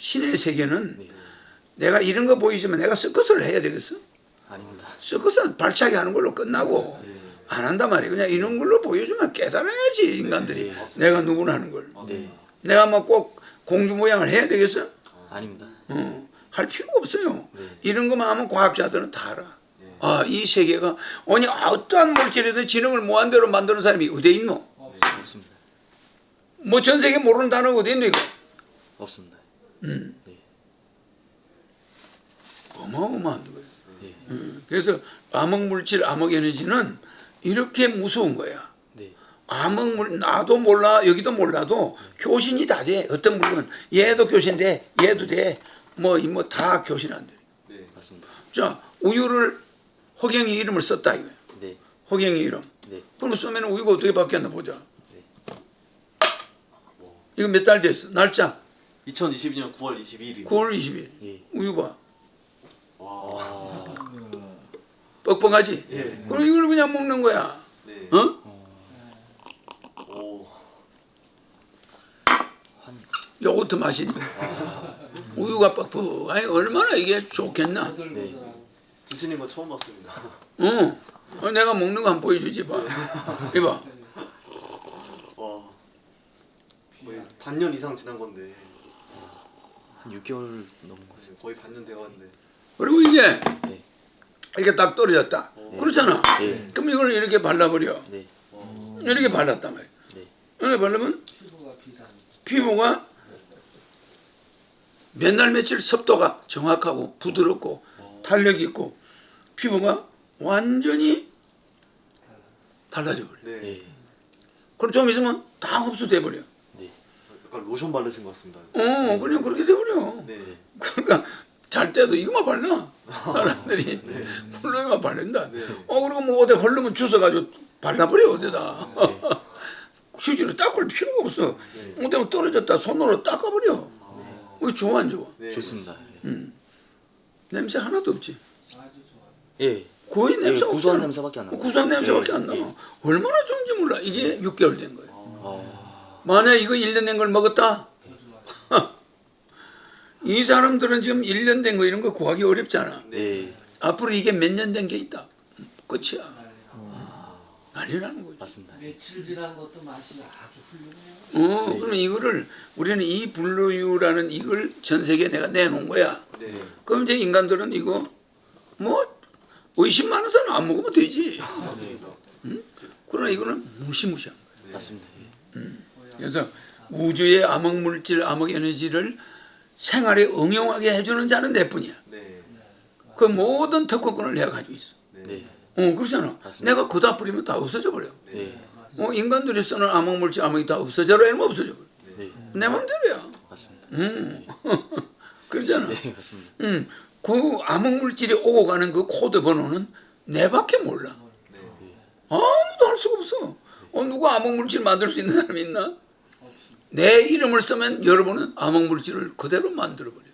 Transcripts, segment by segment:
신의 세계는 네. 내가 이런 거 보이지만 내가 서커스를 해야 되겠어? 아닙니다. 서커스는 발차기 하는 걸로 끝나고 네. 안 한단 말이에요. 그냥 이런 걸로 보여주면 깨달아야지 인간들이 네. 내가 누구라는 걸. 네. 내가 뭐꼭 공주 모양을 해야 되겠어? 아닙니다. 어, 할 필요가 없어요. 네. 이런 것만 하면 과학자들은 다 알아. 아, 이 세계가 아니 어떠한 물질이든 지능을 무한대로 만드는 사람이 어디 있노? 없습니다. 뭐 전 세계 모르는 단어가 어디 있노 이거? 없습니다. 음. 네. 어마어마한 거예요. 네. 음, 그래서 암흑 물질, 암흑 에너지는 이렇게 무서운 거야. 네. 암흑 물 나도 몰라 여기도 몰라도 교신이 다 돼. 어떤 물건 얘도 교신돼, 얘도 돼. 뭐이뭐다 교신 안 돼. 네. 맞습니다. 자 우유를 허경이 이름을 썼다 이거야. 네. 허경이 이름. 네. 그럼 쓰면 우유가 어떻게 바뀌었나 보자. 네. 이거 몇 달 됐어? 날짜 2022년 9월 22일입니다. 9월 20일. 예. 우유 봐. 와. 뻑뻑하지? 예. 그럼 이걸 그냥 먹는 거야. 네. 어? 오. 한 요거트 맛이니. 우유가 뻑뻑하니 얼마나 이게 좋겠나. 네. 드시는 거 처음 봤습니다. 어. 어, 내가 먹는 거 한번 보여주지 봐. 이봐. 와. 거의 반년 이상 지난 건데 한 6개월 넘은 거죠. 거의 반년 돼가는데 그리고 이게 네. 이렇게 딱 떨어졌다. 그렇잖아. 네. 그럼 이걸 이렇게 발라버려. 네. 이렇게 발랐단 말이야. 네. 이렇게 바르면 피부가 몇 날 며칠 습도가 정확하고 부드럽고 탄력 있고 피부가 완전히 달라져 버려. 네. 네. 그럼 좀 있으면 다 흡수돼 버려. 네. 약간 로션 바르신 것 같습니다. 어, 그냥 그렇게 돼 버려. 네. 그러니까 잘 때도 이거만 발라. 사람들이 플로이만 바른다. 네. 어 그리고 뭐 어디 흐르면 주워가지고 발라버려 어디다. 네. 휴지로 닦을 필요가 없어. 네. 어디 뭐 떨어졌다 손으로 닦아버려. 왜 좋아 안 좋아? 네. 좋습니다. 냄새 하나도 없지. 예. 거의 예, 냄새 구수한 없잖아. 냄새밖에 안 나요. 구수한 냄새밖에 예, 안 나. 예. 얼마나 좋은지 몰라. 이게 6개월 된 거예요. 아, 만약 이거 1년 된 걸 먹었다. 이 사람들은 지금 1년 된 거 이런 거 구하기 어렵잖아. 네. 앞으로 이게 몇 년 된 게 있다. 끝이야. 난리 나는 거지. 맞습니다. 며칠 지난 것도 맛이 아주 훌륭해요. 어, 그러면 이거를 우리는 이 블루유라는 이걸 전 세계에 내가 내놓은 거야. 네. 그럼 이제 인간들은 이거 뭐 의심 많은 사람 안 먹으면 되지. 맞습니다. 그러나 이거는 무시무시한 거야. 맞습니다. 예. 그래서 우주의 암흑 물질, 암흑 에너지를 생활에 응용하게 해주는 자는 내뿐이야. 네. 그 모든 특허권을 내가 가지고 있어. 네. 어, 그렇잖아. 맞습니다. 내가 그다 뿌리면 다 없어져 버려. 네. 어, 인간들이 쓰는 암흑 물질, 암흑이 다 없어져라 이러면 없어져 버려. 네. 내 맘대로야. 맞습니다. 음. 그러잖아. 네, 맞습니다. 음. 그 암흑 물질이 오고 가는 그 코드 번호는 내밖에 몰라. 네. 아무도 할 수가 없어. 어, 누가 암흑 물질 만들 수 있는 사람이 있나? 내 이름을 쓰면 여러분은 암흑 물질을 그대로 만들어 버려.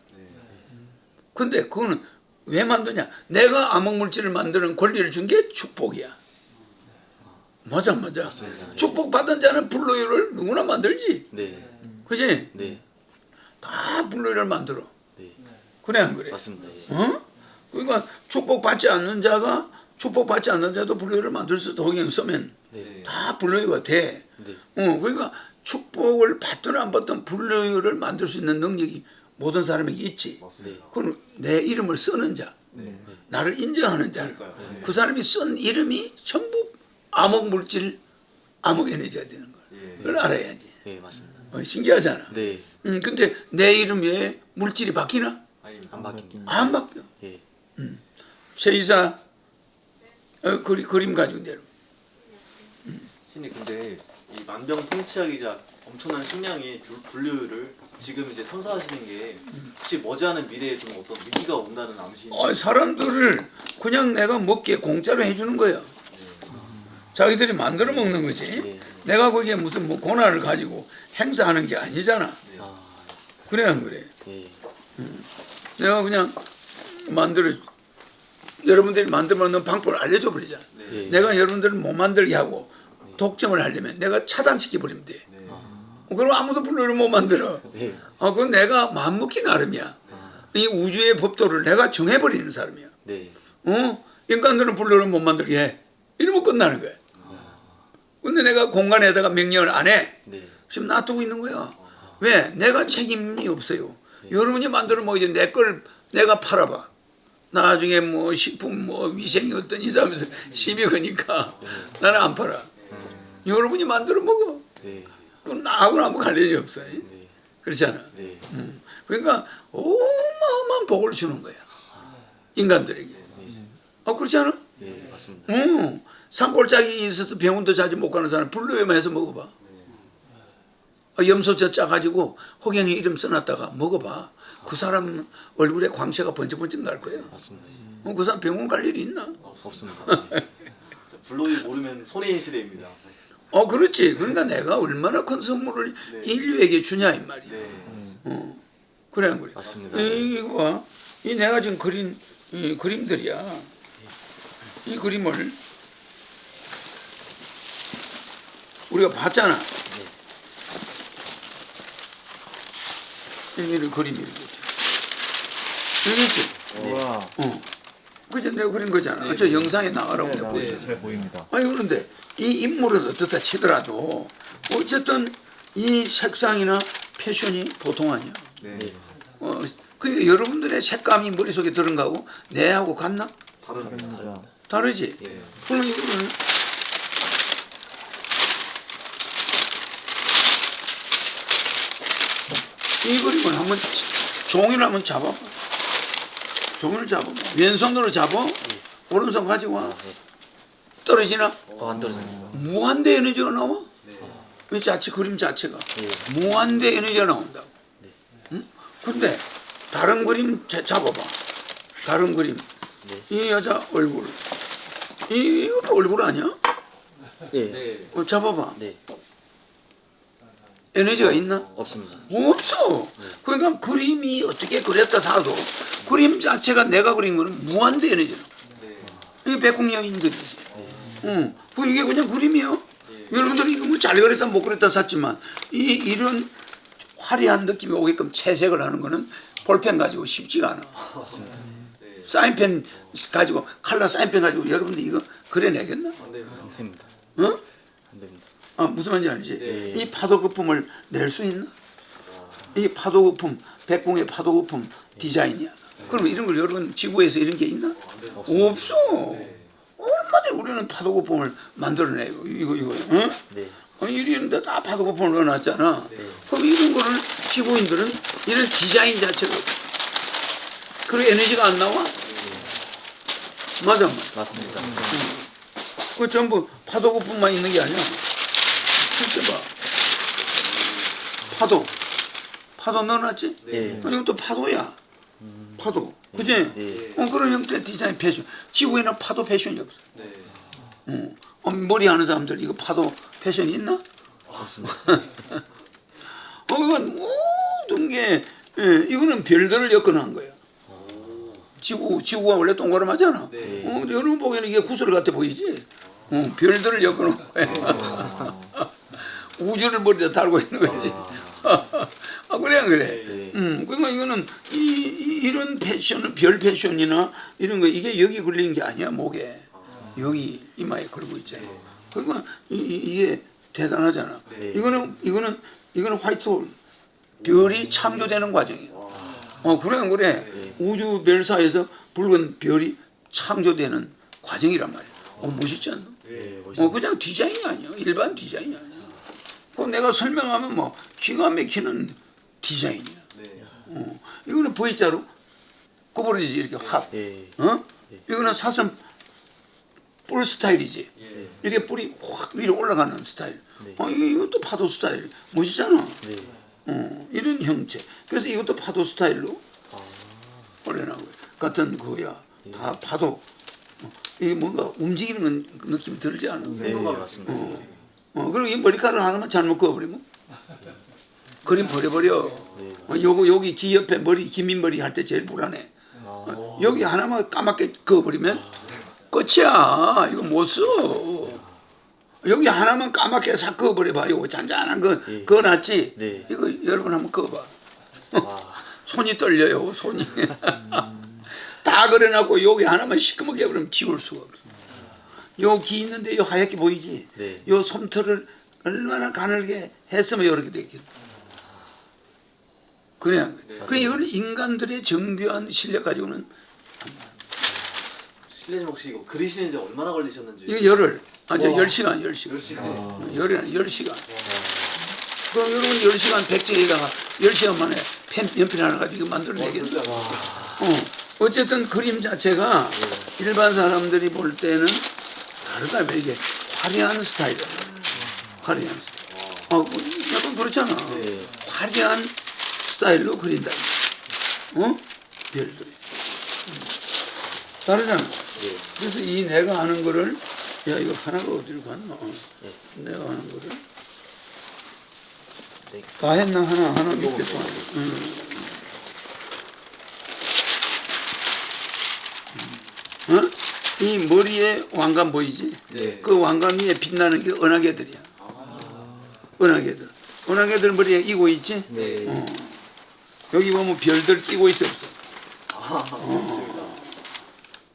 근데 그거는 왜 만드냐? 내가 암흑 물질을 만드는 권리를 준 게 축복이야. 맞아, 맞아. 축복 받은 자는 불로유를 누구나 만들지. 네. 그지? 네. 다 불로유를 만들어. 네. 그래, 안 그래? 맞습니다. 예. 어? 그러니까 축복받지 않는 자가 축복받지 않는 자도 불로유를 만들 수. 허경 쓰면 네. 다 불로유가 돼. 네. 어, 그러니까 축복을 받든 안 받든 불로유를 만들 수 있는 능력이 모든 사람에게 있지. 네. 그건 내 이름을 쓰는 자, 네. 나를 인정하는 자. 그러니까요. 네. 그 사람이 쓴 이름이 전부 암흑 물질, 암흑 에너지가 되는 거야. 예. 그걸 알아야지. 네, 맞습니다. 어, 신기하잖아. 네. 음, 근데 내 이름 외에 물질이 바뀌나? 안 바뀝니다. 안 바뀌어. 예. 최이사 어, 그리, 그림 가지고 내려. 신이 근데 이 만병통치약이자 엄청난 식량의 불- 분류를 지금 이제 선사하시는 게 혹시 머지않은 미래에 좀 어떤 위기가 온다는 암시? 어, 사람들을 그냥 내가 먹기에 공짜로 해주는 거야. 자기들이 만들어 먹는 거지. 네. 내가 거기에 무슨 뭐 권한을 가지고 행사하는 게 아니잖아. 아, 그래 안 그래? 네. 내가 그냥 만들어 여러분들이 만들어 방법을 알려줘 버리잖아. 네. 내가 여러분들을 못 만들게 하고 독점을 하려면 내가 차단시켜 버리면 돼. 네. 아, 그럼 아무도 블루를 못 만들어. 네. 아, 그건 내가 마음먹기 나름이야. 이 우주의 법도를 내가 정해버리는 사람이야. 네. 어? 인간들은 블루를 못 만들게 해. 이러면 끝나는 거야. 근데 내가 공간에다가 명령을 안 해. 네. 지금 놔두고 있는 거야. 왜? 내가 책임이 없어요. 여러분이 만들어 먹이지 내 걸 내가 팔아봐. 나중에 뭐 식품 뭐 위생이 어떠니 하면서 시비 거니까 나는 안 팔아. 여러분이 만들어 먹어. 네. 그럼 나하고는 아무 관련이 없어. 네. 그렇잖아. 네. 음. 그러니까 어마어마한 복을 주는 거야. 인간들에게. 어 그렇지 않아? 네. 맞습니다. 응. 산골짜기 있어서 병원도 자주 못 가는 사람 불로에만 해서 먹어봐. 어, 염소젓 짜가지고 호경이 이름 써놨다가 먹어봐. 그 사람 얼굴에 광채가 번쩍번쩍 날 거야. 맞습니다. 어, 그 사람 병원 갈 일이 있나? 없습니다. 블루이 모르면 손해인 시대입니다. 어, 그렇지. 그러니까 내가 얼마나 큰 선물을 네. 인류에게 주냐 이 말이야. 네. 어, 그래 안 그래? 맞습니다. 이, 이거 봐. 이 내가 지금 그린 이 그림들이야. 이 그림을 우리가 봤잖아. 이런 그림이. 여기 있지? 우와. 어. 그죠? 내가 그린 거잖아. 저 영상에 나가라고 네, 내가 나 보여. 잘 보입니다. 아니 그런데 이 인물은 어떻다 치더라도 어쨌든 이 색상이나 패션이 보통 아니야. 네. 어, 그러니까 여러분들의 색감이 머릿속에 들은 거하고 내하고 같나? 다릅니다. 다르지? 네. 그럼 이거는 이 그림을 한번 종이를 한번 잡아봐. 종이를 잡아봐. 왼손으로 잡아. 오른손 가지고 와. 떨어지나? 어, 안 떨어집니다. 무한대 에너지가 나와. 네. 이 자체 그림 자체가 네. 무한대 에너지가 나온다고. 응? 근데 다른 그림 자- 잡아봐. 다른 그림. 네. 이 여자 얼굴. 이- 이것도 얼굴 아니야? 네. 네. 어, 잡아봐. 네. 에너지가 있나? 없습니다. 없어. 그러니까 그림이 어떻게 그렸다 사도 그림 자체가 내가 그린 거는 무한대 에너지야. 네. 이게 백공여인들이지. 응. 그 이게 그냥 그림이요. 예. 여러분들이 이거 뭐 잘 그렸다 못 그렸다 샀지만 이 이런 화려한 느낌이 오게끔 채색을 하는 거는 볼펜 가지고 쉽지가 않아. 네. 사인펜 가지고 칼라 사인펜 가지고 여러분들 이거 그려내겠나? 안 됩니다. 안 됩니다. 어? 안 됩니다. 아 무슨 말인지 알지? 네. 이 파도 거품을 낼 수 있나? 이 파도 거품, 백공의 파도 거품 디자인이야. 그럼 이런 걸 여러분 지구에서 이런 게 있나? 없어. 얼마나 우리는 파도 거품을 만들어내요. 이거 이거. 응? 네. 어, 이런데 다 파도 거품을 넣어놨잖아. 그럼 이런 거를 지구인들은 이런 디자인 자체가 그리고 에너지가 안 나와? 맞아, 맞아. 맞습니다. 그 전부 파도 거품만 있는 게 아니야. 실제 봐. 파도. 파도 넣어놨지? 네. 어, 이것도 파도야. 파도. 그지? 네. 어, 그런 형태의 디자인 패션. 지구에는 파도 패션이 없어. 네. 어. 어, 머리 하는 사람들 이거 파도 패션이 있나? 없습니다. 어, 이건 모든 게, 예, 이거는 별들을 엮어놓은 거예요. 지구, 지구가 원래 동그라마잖아. 네. 어, 근데 여러분 보기에는 이게 구슬 같아 보이지? 어, 별들을 엮어놓은 거야. 우주를 머리에 달고 있는 거지. 아, 그래, 안 그래? 네. 음, 그러니까 이거는 이, 이, 이 런 패션은 별 패션이나 이런 거 이게 여기 걸리는 게 아니야, 목에. 여기 이마에 걸고 있잖아. 그러니까 이, 이- 이게 대단하잖아. 네. 이거는, 이거는, 이거는 화이트홀. 별이 창조되는 과정이야. 어, 그래, 안 그래? 네. 우주 별사에서 붉은 별이 창조되는 과정이란 말이야. 어, 멋있지 않나? 네. 어. 그냥 디자인이 아니야. 일반 디자인이 아니야. 그럼 내가 설명하면 뭐 기가 막히는 디자인이야. 네. 어, 이거는 V자로 구부러지지 이렇게 확. 네. 어? 이거는 사슴 뿔 스타일이지. 예. 이렇게 뿔이 확 위로 올라가는 스타일. 네. 어, 이- 이것도 파도 스타일. 멋있잖아. 네. 어, 이런 형체. 그래서 이것도 파도 스타일로 올려나오고 같은 거야. 다 파도. 어, 이게 뭔가 움직이는 건 느낌이 들지 않아? 네. 맞습니다. 어, 그리고 이 머리카락 하나만 잘못 그어버리면 그림 버려버려. 네. 어, 요거 여기 귀 옆에 머리 기민 머리 할 때 제일 불안해. 어, 여기 하나만 까맣게 그어버리면 끝이야. 이거 못 써. 여기 하나만 까맣게 싹 그어버려 봐요. 잔잔한 거 예. 그어놨지. 네. 이거 여러분 한번 그어봐. 와. 손이 떨려요. 손이. 다 그려놨고 여기 하나만 시커멓게 해버리면 지울 수가 없어. 여기 있는데 요 하얗게 보이지? 네. 요 솜털을 얼마나 가늘게 했으면 이렇게 됐겠다. 그냥 그 이거는 인간들의 정교한 실력 가지고는 실례지만 혹시 이거 그리시는 데 얼마나 걸리셨는지. 이거 열흘 아저 와. 열 시간 열 시간. 열흘 열 시간. 그럼 여러분 열 시간 백제에다가 열 시간 만에 펜 연필 하나 가지고 이거 만들어내겠다. 어, 어쨌든 그림 자체가 일반 사람들이 볼 때는 다르다. 왜 이게 화려한 스타일. 화려한 스타일. 어, 뭐 약간 그렇잖아. 네. 화려한 스타일로 그린다. 어? 별들이. 음. 다르잖아. 네. 그래서 이 내가 하는 거를 야 이거 하나가 어디로 갔나? 어. 네. 내가 하는 거를 네. 다 했나 하나 하나 밑에 또 하나. 음. 어? 이 머리에 왕관 보이지? 네. 그 왕관 위에 빛나는 게 은하계들이야. 은하계들. 은하계들 머리에 이고 있지? 네. 어. 여기 보면 별들 끼고 있어 없어? 아, 맞습니다.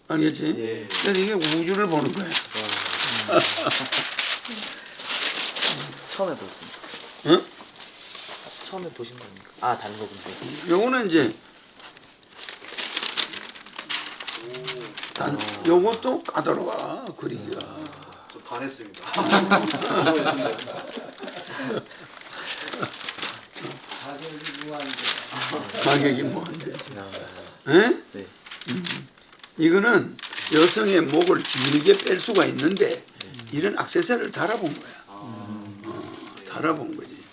알겠지? 예. 그래서 이게 우주를 보는 거야. 처음에 보셨습니다. 어? 처음에 보신 겁니까? 아 다른 거군요. 요거는 이제 단 요것도 까다로워 그리기가. 좀 반했습니다. 가격이 무한대. 가격이 뭐한데? 아, 에? 네. 이거는 여성의 목을 길게 뺄 수가 있는데 이런 액세서리를 달아본 거야. 어, 달아본 거지.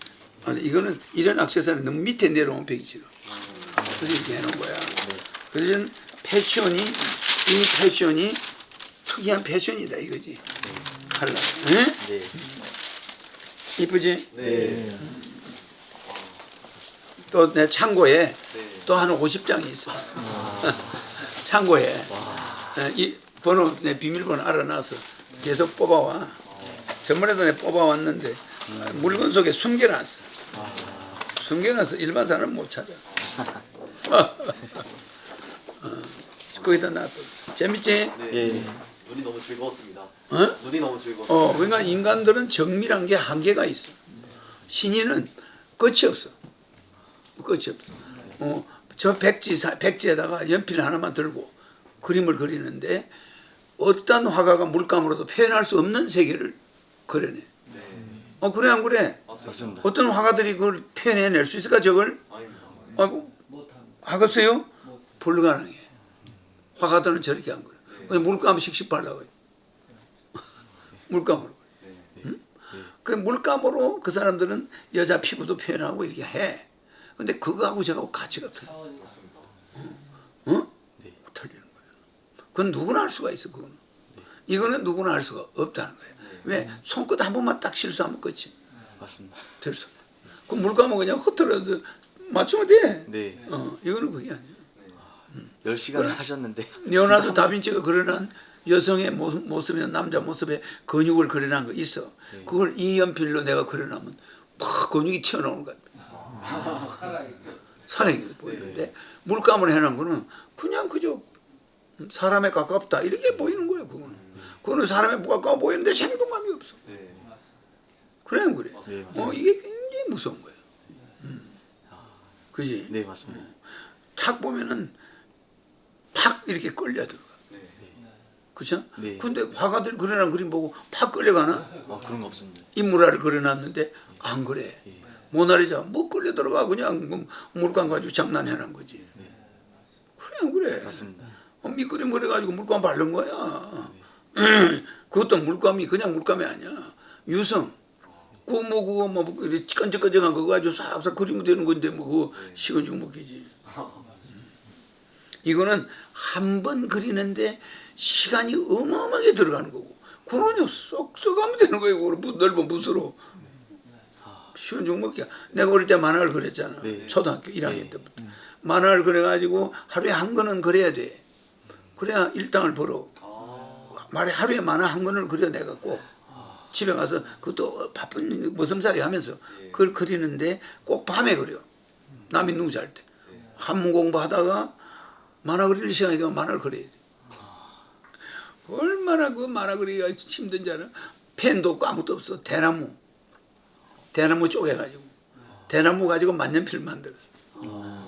아, 이거는 이런 액세서리 너무 밑에 내려오면 배기 싫어. 그래서 이렇게 해놓은 거야. 그래서 패션이 이 패션이 특이한 패션이다 이거지. 칼라. 에? 네. 이쁘지? 네. 또 내 창고에 네. 또한 50장이 있어. 창고에 에, 이 번호 내 비밀번호 알아놔서 계속 뽑아와. 전번에도 내 뽑아왔는데 어, 물건 속에 숨겨놨어. 숨겨놔서 일반 사람 못 찾아. 어, 거기다 놔둬. 재밌지? 네. 예. 눈이 너무 즐거웠습니다. 어? 눈이 너무 즐거웠습니다. 어, 그러니까 인간들은 정밀한 게 한계가 있어. 신인은 끝이 없어. 끝이 없어. 어, 저 백지, 사- 백지에다가 연필 하나만 들고 그림을 그리는데 어떤 화가가 물감으로도 표현할 수 없는 세계를 그려내. 네. 어, 그래, 안 그래? 맞습니다. 어떤 화가들이 그걸 표현해낼 수 있을까, 저걸? 아이고. 하겠어요? 못. 불가능해. 화가들은 저렇게 안 그래. 그냥 물감 씩씩 발라요. 물감으로. 네. 그 물감으로 그 사람들은 여자 피부도 표현하고 이렇게 해. 근데 그거하고 저하고 가치가 틀려. 어? 네. 틀리는 거야. 그건 누구나 할 수가 있어, 그거는. 이거는 누구나 할 수가 없다는 거야. 왜? 손끝 한 번만 딱 실수하면 끝이 맞습니다. 될 수. 없어. 그 물감은 그냥 흩어져서 맞추면 돼. 네. 어, 이거는 그게 아니야. 10시간을 하셨는데 레오나르도 다빈치가 그려낸 여성의 모습, 모습이나 남자 모습의 근육을 그려낸 거 있어. 그걸 이 연필로 내가 그려놓으면 막 근육이 튀어나오는 거야. 살아있고. 살아있게 보이는데 물감을 해놓은 거는 그냥 그저 사람에 가깝다 이렇게 보이는 거예요. 그거는. 그거는 사람에 가까워 보이는데 생동감이 없어. 네. 그래 안 그래? 네, 어. 이게 굉장히 무서운 거예요. 음. 그지? 네, 맞습니다. 탁 보면은 팍 이렇게 끌려 들어가. 네. 그렇죠? 네. 근데 화가들 그려놓은 그림 보고 팍 끌려가나? 아, 그런 거 없습니다. 인물화를 그려놨는데 안 그래. 예. 모나리자 뭐 끌려 들어가 그냥 뭐 물감 가지고 장난해놓은 거지. 그래 안 그래? 맞습니다. 어, 밑그림 그려가지고 물감 바른 거야. 그것도 물감이 그냥 물감이 아니야. 유성. 그뭐 그거 뭐 이렇게 끈적끈적한 거 가지고 싹싹 그리면 되는 건데 뭐 그거 식은 죽 먹기지. 이거는 한 번 그리는데 시간이 어마어마하게 들어가는 거고 그러냐 쏙 써가면 되는 거예요. 넓은 붓으로. 쉬운 죽 먹기야. 내가 어릴 때 만화를 그렸잖아. 네. 초등학교 1학년 네. 때부터. 만화를 그려가지고 하루에 한 권은 그려야 돼. 그래야 일당을 벌어. 아. 말에 하루에 만화 한 권을 그려 내가 꼭. 집에 가서 그것도 바쁜 머슴살이 하면서 예. 그걸 그리는데 꼭 밤에 그려. 남이 누구 잘 때. 한문 공부하다가 만화 그릴 시간이 되면 만화를 그려야 돼. 얼마나 그 만화 그리기가 힘든지 알아? 펜도 없고 아무것도 없어. 대나무. 대나무 쪼개가지고. 대나무 가지고 만년필 만들었어.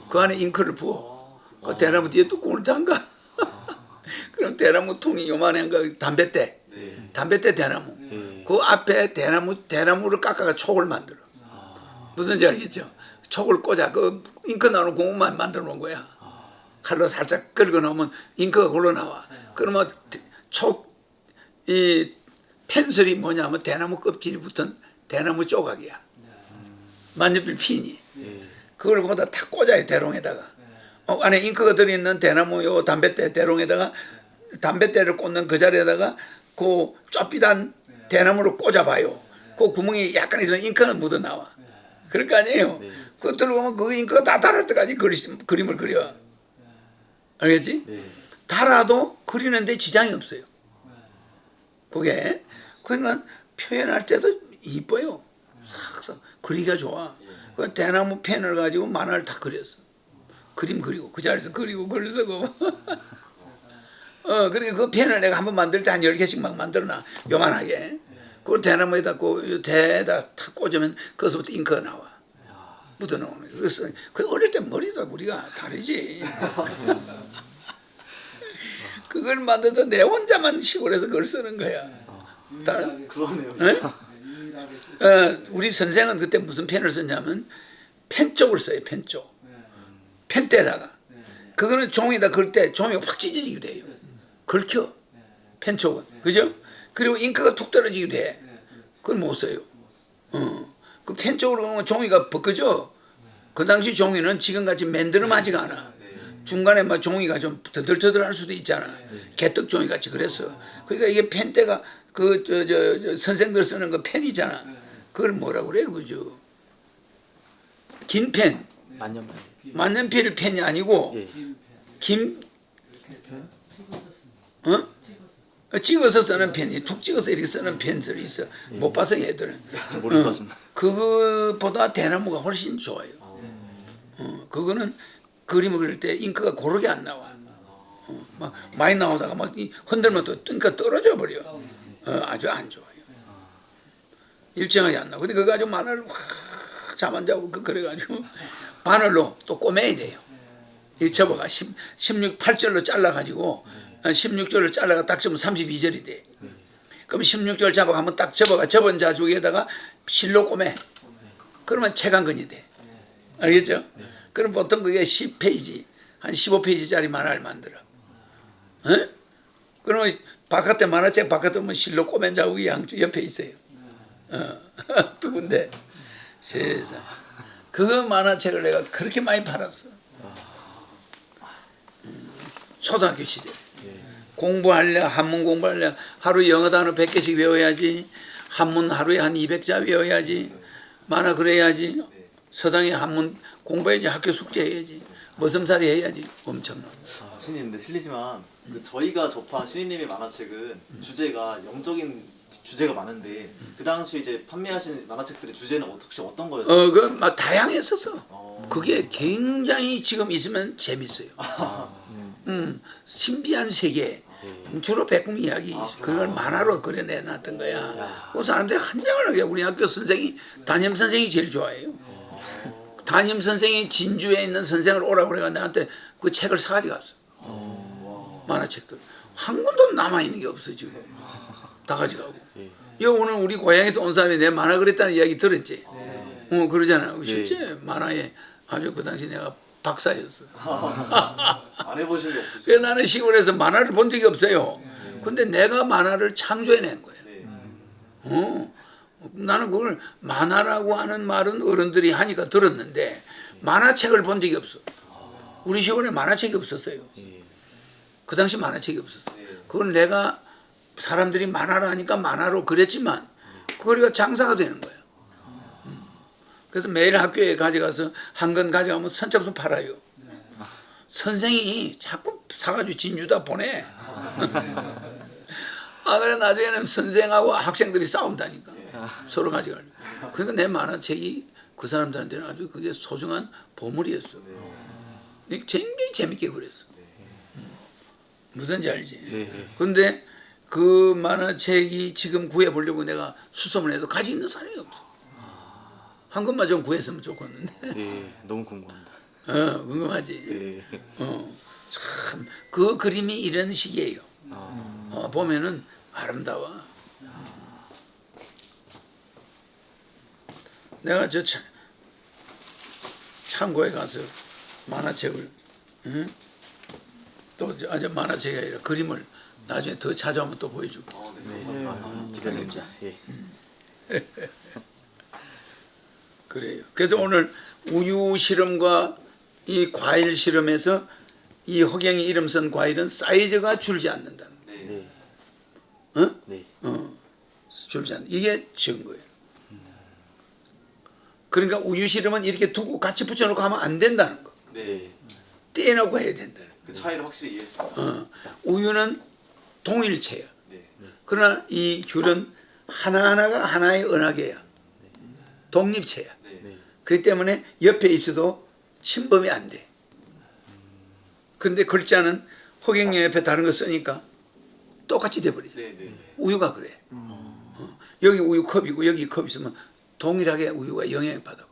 그 안에 잉크를 부어. 그 대나무 뒤에 뚜껑을 잠가. 그럼 대나무 통이 요만한 거 담뱃대. 네. 담뱃대 대나무. 예. 그 앞에 대나무 대나무를 깎아가 촉을 만들어. 무슨 지 알겠죠? 촉을 꽂아 그 잉크 나오는 공만 만들어 놓은 거야. 칼로 살짝 긁어 놓으면 잉크가 골로 나와. 그러면 촉이 펜슬이 뭐냐면 대나무 껍질이 붙은 대나무 조각이야. 만년필 핀이. 예. 그걸 거기다 탁 꽂아요 대롱에다가. 어, 안에 잉크가 들어있는 대나무 요 담뱃대 대롱에다가 담뱃대를 꽂는 그 자리에다가 그 좁비단 대나무를 꽂아봐요. 그 구멍이 약간 있으면 잉크가 묻어 나와. 그럴 거 아니에요. 네. 그거 들어가면 그 잉크가 다 달을 때까지 그리, 그림을 그려. 알겠지? 예. 달아도 그리는데 지장이 없어요. 그게 그러니까 표현할 때도 이뻐요. 싹싹 그리기가 좋아. 그 대나무 펜을 가지고 만화를 다 그렸어. 그림 그리고 그 자리에서 그리고 글을 쓰고. 어 그러니까 그 펜을 내가 한번 만들 때 한 열 개씩 막 만들어놔 요만하게. 그 대나무에다 그 대에다 탁 꽂으면 거기서부터 잉크가 나와. 묻어 나오는 거예요. 그래서 그 어릴 때 머리도 우리가 다르지. 그걸 만들어서 내 혼자만 시골에서 그걸 쓰는 거야. 다른 그러네요. 네? 어, 우리 선생은 그때 무슨 펜을 썼냐면 펜 쪽을 써요. 펜 쪽. 펜대다가 그거는 종이다 걸 때 종이가 팍 찢어지기도 해요. 긁혀. 펜 쪽은 그죠? 그리고 잉크가 툭 떨어지기도 해. 그걸 못 써요. 어. 그펜 쪽으로 보면 종이가 벗겨져. 그 당시 종이는 지금같이 맨드름하지가 않아. 중간에 막 종이가 좀 더들더들 할 수도 있잖아. 개떡 종이 같이 그랬어. 그러니까 이게 펜대가 그 저 저 선생들 쓰는 그펜 있잖아. 그걸 뭐라 그래 그죠? 긴 펜, 만년만. 만년필 펜이 아니고 예. 김 어? 어, 찍어서 쓰는 펜이 툭 찍어서 이렇게 쓰는 펜들이 있어. 못 봐서 얘들은. 같습니다. 그거보다 대나무가 훨씬 좋아요. 어, 그거는 그림을 그릴 때 잉크가 고르게 안 나와. 어, 막 많이 나오다가 막 이- 흔들면 또 잉크가 떨어져 버려. 어, 아주 안 좋아요. 일정하게 안 나와. 근데 그거 가지고 만화를 확 잠안 자고 그 그래가지고 바늘로 또 꼬매야 돼요. 이 접어가 10, 16, 8절로 잘라가지고 16절을 잘라가 딱 접으면 32절이 돼. 그럼 16절 잡아 한번 딱 접어가 접은 자주에다가 실로 꼬매. 그러면 채간근이 돼. 알겠죠? 그럼 보통 그게 10페이지, 한 15페이지짜리 만화를 만들어. 어? 그러면 바깥에 만화책 바깥에 보면 실로 꼬맨 자국이 양쪽 옆에 있어요. 어. 두 군데. 세상. 그 만화책을 내가 그렇게 많이 팔았어. 음, 초등학교 시절. 공부할래, 한문 공부할래, 하루 영어 단어 100개씩 외워야지, 한문 하루에 한 200자 외워야지, 만화 그래야지, 서당에 한문 공부해야지, 학교 숙제해야지, 머슴살이 해야지, 엄청나. 아, 신님 근데 실례지만 그 저희가 접한 신님의 만화책은 주제가 영적인 주제가 많은데 그 당시 이제 판매하신 만화책들의 주제는 어- 혹시 어떤 거였어요? 어, 그, 막 다양했었어. 어. 그게 굉장히 지금 있으면 재밌어요. 음, 신비한 세계. 주로 백금 이야기 그걸 만화로 그려내놨던 거야. 그 사람들이 한장을 하게 우리 학교 선생이 담임 선생이 제일 좋아해요. 담임 선생이 진주에 있는 선생을 오라고 그래가 나한테 그 책을 사가지고 갔어. 만화책들 한 권도 남아 있는 게 없어 지금. 다 가져가고. 여 오늘 우리 고향에서 온 사람이 내 만화 그랬다는 이야기 들었지. 어 그러잖아. 실제 만화에 아주 그 당시 내가 박사였어. 안 해보신 게 없으시죠? 그래서 나는 시골에서 만화를 본 적이 없어요. 근데 내가 만화를 창조해낸. 네. 어. 나는 그걸 만화라고 하는 말은 어른들이 하니까 들었는데 만화책을 본 적이 없어. 우리 시골에 만화책이 없었어요. 예. 그 당시 만화책이 없었어. 네. 그걸 내가 사람들이 만화를 하니까 만화로 그렸지만 그거가 장사가 되는 거야. 음. 그래서 매일 학교에 가져가서 한 권 가져가면 선착순 팔아요. 선생이 자꾸 사가지고 진주다 보내. 아 그래 나중에는 선생하고 학생들이 싸운다니까 예. 서로 가져가려. 그러니까 내 만화책이 그 사람들한테는 아주 그게 소중한 보물이었어. 네. 굉장히 재밌게 그렸어. 음. 무슨지 알지? 네. 근데 그 만화책이 지금 구해보려고 내가 수소문 해도 가지고 있는 사람이 없어. 한 것만 좀 구했으면 좋겠는데. 예, 너무 궁금합니다. 어, 궁금하지? 예. 어, 참, 그 그림이 이런 식이에요. 아, 어, 보면은 아름다워. 내가 저 차, 창고에 가서 만화책을, 응? 또 아주 만화책이 아니라 그림을 나중에 더 찾아오면 또 보여줄게. 어, 네. 네. 아, 기대됩니다. 예. 그래요. 그래서 오늘 우유 실험과 이 과일 실험에서 이 허경이 이름 쓴 과일은 사이즈가 줄지 않는다는 네. 네. 거. 어? 네. 어, 줄지 않는 이게 증거예요. 그러니까 우유 실험은 이렇게 두고 같이 붙여놓고 하면 안 된다는 거. 네. 네. 떼놓고 해야 된다는 그 차이를 확실히 이해했습니다. 거. 어. 우유는 동일체야. 네. 그러나 이 귤은 하나하나가 하나의 은하계야. 독립체야. 네. 네. 그렇기 때문에 옆에 있어도 침범이 안 돼. 근데 글자는 허경영 옆에 다른 거 쓰니까 똑같이 돼버리죠. 네. 네. 우유가 그래. 어. 여기 우유 컵이고 여기 컵 있으면 동일하게 우유가 영향을 받아.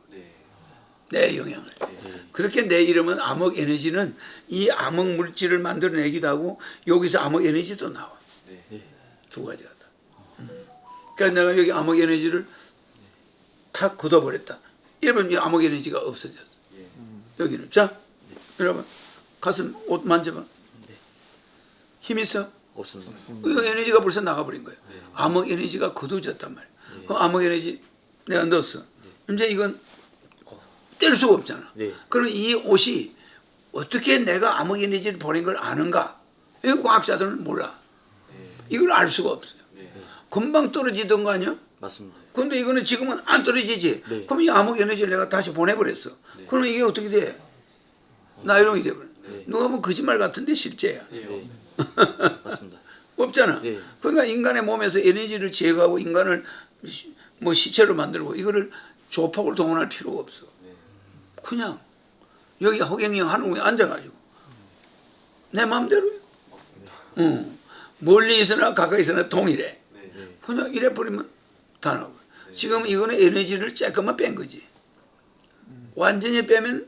네. 내 영향을. 네. 그렇게 내 이름은 암흑 에너지는 이 암흑 물질을 만들어내기도 하고 여기서 암흑 에너지도 나와. 네. 두 가지가 다. 음. 그러니까 내가 여기 암흑 에너지를 탁 걷어버렸다. 이러면 이 암흑 에너지가 없어졌어. 예. 여기는 자 여러분 가슴 옷 만져봐. 힘 있어? 없습니다. 그 에너지가 벌써 나가버린 거야. 네. 암흑 에너지가 거두어졌단 말이야. 그 암흑 에너지 내가 넣었어. 이제 이건 뗄 수가 없잖아. 네. 그럼 이 옷이 어떻게 내가 암흑 에너지를 보낸 걸 아는가? 이 과학자들은 몰라. 네. 이걸 알 수가 없어요. 네. 금방 떨어지던 거 아니야? 맞습니다. 근데 이거는 지금은 안 떨어지지. 네. 그럼 이 암흑 에너지를 내가 다시 보내버렸어. 그럼 이게 어떻게 돼? 나이롱이 돼버려. 네. 누가 보면 거짓말 같은데 실제야. 네. 네. 맞습니다. 없잖아. 네. 그러니까 인간의 몸에서 에너지를 제거하고 인간을 시- 뭐 시체로 만들고 이거를 조폭을 동원할 필요가 없어. 네. 그냥 여기 허경영 한우에 앉아가지고 내 마음대로요. 응. 멀리 있으나 가까이 있으나 동일해. 네. 네. 그냥 이래 버리면 다 나와. 지금 이거는 에너지를 조금만 뺀 거지. 완전히 빼면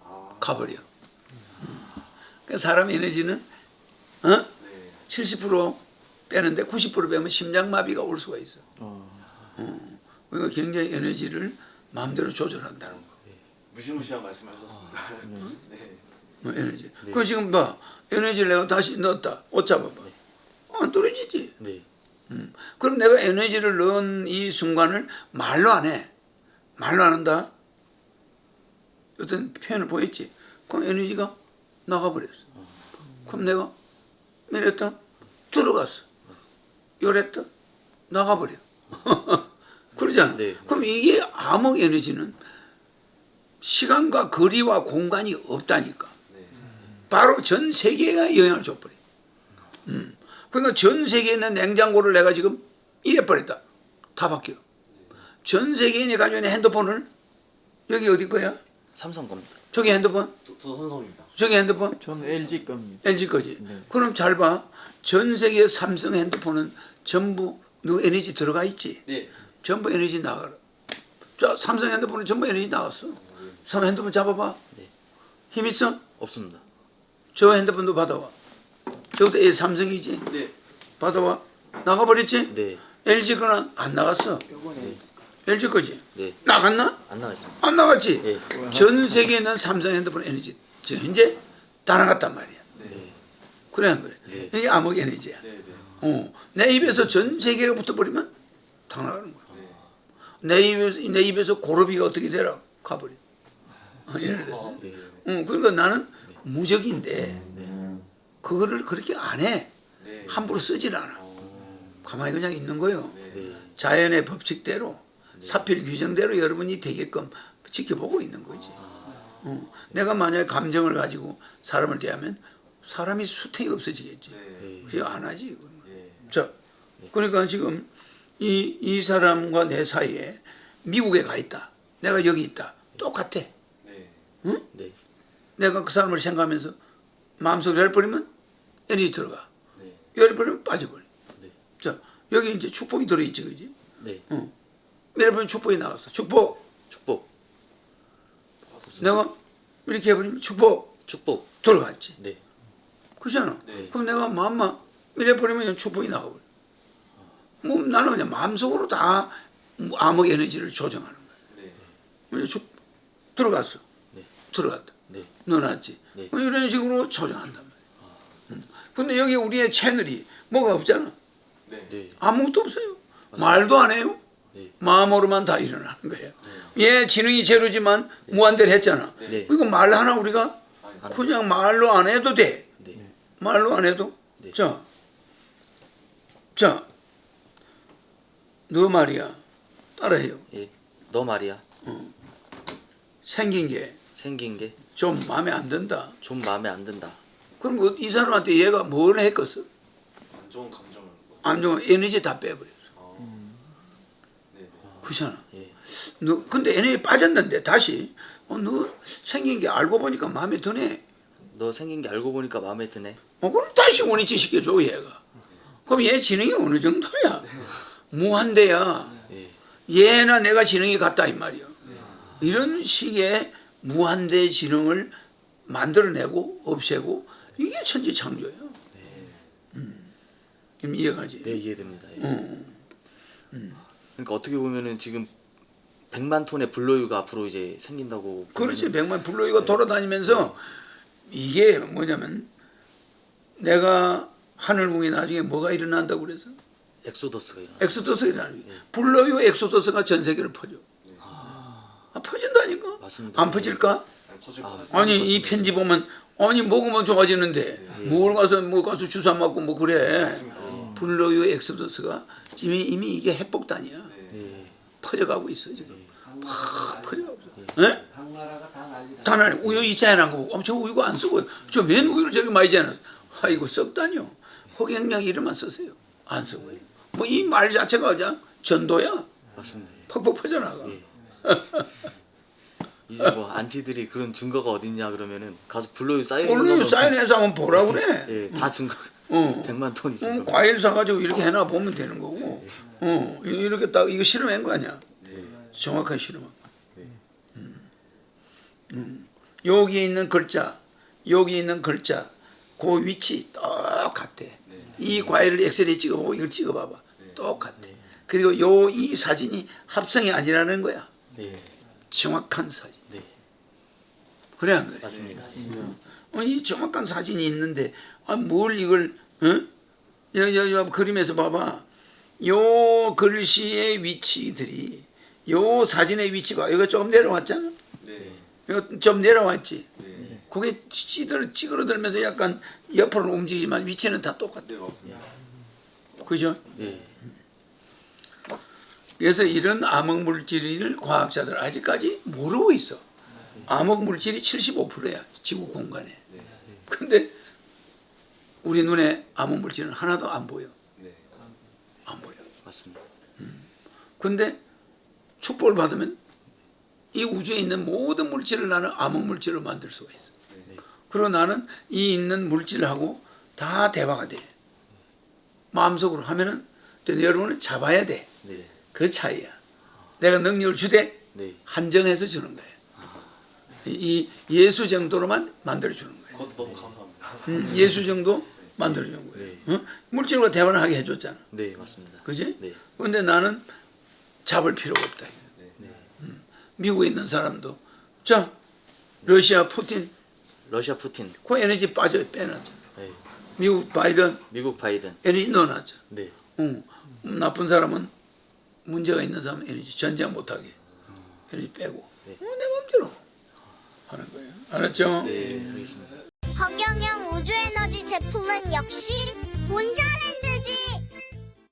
아. 가버려. 그러니까 사람 에너지는 어? 네. 70% 빼는데 90% 빼면 심장마비가 올 수가 있어. 어. 그러니까 굉장히 에너지를 마음대로 조절한다는 거. 무시무시한 말씀하셨습니다. 네. 뭐 에너지. 그 지금 봐. 에너지를 내가 다시 넣었다. 옷 잡아봐. 안 떨어지지. 네. 그럼 내가 에너지를 넣은 이 순간을 말로 안 해. 말로 안 한다. 어떤 표현을 보였지. 그럼 에너지가 나가버렸어. 그럼 내가 이랬다. 들어갔어. 요랬다. 나가버려. 그러잖아. 네. 그럼 이게 암흑 에너지는 시간과 거리와 공간이 없다니까. 네. 바로 전 세계가 영향을 줘버려. 음. 그러니까 전 세계에 있는 냉장고를 내가 지금 이래 버렸다. 다 바뀌어. 전 세계인이 가지고 있는 핸드폰을 여기 어디 거야? 삼성 겁니다. 저기 핸드폰, 저, 저 선성입니다. 저기 핸드폰, 저는 LG 겁니다. LG 거지. 네. 그럼 잘 봐. 전 세계 삼성 핸드폰은 전부 누 에너지 들어가 있지. 네. 전부 에너지 나가라. 자, 삼성 핸드폰은 전부 에너지 나갔어. 삼성 핸드폰 잡아봐. 네. 힘 있어? 없습니다. 저 핸드폰도 받아와. 저것도 애 삼성이지. 네. 받아와. 나가버렸지? 네. LG 거는 안 나갔어. LG 거지. 네. 나갔나? 안 나가있습니다. 안 나갔지. 네. 전 세계에 있는 삼성 핸드폰 에너지 저 현재 다 나갔단 말이야. 네. 그래 안 그래? 네. 이게 암흑 에너지야. 네. 네. 어, 내 입에서 전 세계가 붙어버리면 다 나가는 거야. 네. 내 입에서 내 입에서 고르비가 어떻게 되라 가버려. 어, 예를 들어서. 어, 네. 응, 그러니까 나는 무적인데 네. 그거를 그렇게 안 해. 네. 함부로 쓰질 않아. 어, 가만히 그냥 있는 거요. 네. 네. 자연의 법칙대로 사필 규정대로 여러분이 되게끔 지켜보고 있는 거지. 어. 내가 만약에 감정을 가지고 사람을 대하면 사람이 수탱이 없어지겠지. 네. 네. 그게 안 하지. 그건. 네. 자, 그러니까 지금 이, 이 사람과 내 사이에 미국에 가 있다. 내가 여기 있다. 똑같아. 내가 그 사람을 생각하면서 마음속에 열 버리면 에너지 들어가. 네. 열 버리면 빠져버려. 네. 자, 여기 이제 축복이 들어있지, 그지? 네. 열 버리면 축복이 나왔어. 축복. 축복. 내가 이렇게 해버리면 축복 축복. 들어갔지. 네. 그렇잖아. 네. 그럼 내가 마음만 이래 버리면 축복이 나가버려. 뭐 나는 그냥 마음속으로 다 암흑 에너지를 조정하는 거야. 네. 축 들어갔어. 네. 들어갔다. 네. 넣어놨지. 네. 뭐 이런 식으로 조정한단 말이야. 음. 근데 여기 우리의 채널이 뭐가 없잖아. 네. 네. 아무것도 없어요. 말도 안 해요. 네. 마음으로만 다 일어나는 거예요. 얘 지능이 제로지만 무한대를 했잖아. 네. 이거 말 하나 우리가 아니, 그냥 말로 안 해도 돼. 네. 말로 안 해도. 네. 자, 자, 너 말이야. 따라해요. 예. 너 말이야. 생긴 게좀 생긴 게 마음에 안 든다. 좀 마음에 안 든다. 그럼 그 이 사람한테 얘가 뭘 했겠어? 안 좋은 감정을. 안 좋은 에너지 다 빼버렸어. 아. 네. 네. 그렇잖아. 예. 너 근데 에너지 빠졌는데 다시 어, 너 생긴 게 알고 보니까 마음에 드네. 너 생긴 게 알고 보니까 마음에 드네. 어, 그럼 다시 원위치 시켜줘 얘가. 그럼 얘 지능이 어느 정도야? 무한대야. 예. 얘나 내가 지능이 같다 이 말이야. 이런 식의 무한대 지능을 만들어내고 없애고 이게 천지창조예요. 음. 그럼 이해가지? 네, 이해됩니다. 예. 어. 그러니까 어떻게 보면은 지금 100만 톤의 블로유가 앞으로 이제 생긴다고 그렇지 보면은- 백만 불로이가 돌아다니면서 이게 뭐냐면 내가 하늘궁에 나중에 뭐가 일어난다고 그래서 엑소더스가 일어나. 엑소더스가 일어나는 거예요. 불로유 엑소더스가 전 세계를 퍼져. 아, 퍼진다니까. 맞습니다. 안 퍼질까? 아니, 아, 같아요. 아니 이 편지 보면 아니 먹으면 좋아지는데 뭘 가서 뭐 가서 주사 맞고 뭐 그래. 맞습니다. 불로유 엑소더스가 이미 이미 이게 핵폭탄이야. 네. 예. 퍼져가고 있어 지금. 각 퍼져가고 있어. 예? 나라가 다 난리다. 단안에 우유 이자해놓은 거 보고 엄청 우유가 안 쓰고 저맨 우유를 저렇게 많이 자해놨어 아이고 썩다니요 허경영 이름만 쓰세요 안 쓰고요 뭐 이 말 자체가 그냥 전도야 맞습니다. 예. 퍽퍽 퍼져나가 예. 이제 뭐 안티들이 그런 증거가 어딨냐 그러면은 가서 쌓여 있는 오늘 사인해서 한번 보라 그래 예, 다 증거. 어. 100만 톤이 어, 증거. 과일 사가지고 이렇게 해놔 보면 되는 거고 어, 이렇게 딱 이거 실험한 거 아니야 정확한 실험한 거 음. 음. 여기 있는 글자 여기 있는 글자 그 위치 똑같아 이 과일을 엑스레이 찍어보고 이걸 찍어봐봐 똑같아 그리고 요 이 사진이 합성이 아니라는 거야 네. 정확한 사진 네. 그래 안 그래 맞습니다. 어, 이 정확한 사진이 있는데 아, 뭘 이걸 어? 여, 여, 여, 그림에서 봐봐 요 글씨의 위치들이 요 사진의 위치가 이거 조금 내려왔잖아 네. 이거 좀 내려왔지 네. 그게 찌들 찌그러들면서 약간 옆으로 움직이지만 위치는 다 똑같아 네, 맞습니다. 그죠? 네. 그래서 이런 암흑 물질을 과학자들 아직까지 모르고 있어. 암흑 물질이 75%야 지구 공간에. 근데 우리 눈에 암흑 물질은 하나도 안 보여. 네. 안 보여. 맞습니다. 근데 축복을 받으면 이 우주에 있는 모든 물질을 나는 암흑 물질로 만들 수가 있어. 그리고 나는 이 있는 물질하고 다 대화가 돼. 마음속으로 하면은 또 여러분은 잡아야 돼. 네. 그 차이야. 내가 능력을 주되 네. 한정해서 주는 거예요. 이 예수 정도로만 만들어 주는 거예요. 그것도 너무 감사합니다. 음, 예수 정도 만들어 주는 거예요. 네. 응? 물질과 대화를 하게 해줬잖아. 네, 맞습니다. 그지? 네. 근데 나는 잡을 필요가 없다. 네. 음. 미국에 있는 사람도 자 러시아 푸틴 러시아 푸틴. 그 에너지 빠져 빼놨죠. 네. 미국 바이든 미국 바이든. 에너지 넣어놨죠. 네. 응. 나쁜 사람은 문제가 있는 사람은 에너지 전쟁 못하게 에너지 빼고 네. 어, 내 마음대로 하는 거예요. 알았죠? 네, 알겠습니다. 허경영 우주에너지 제품은 역시 온전해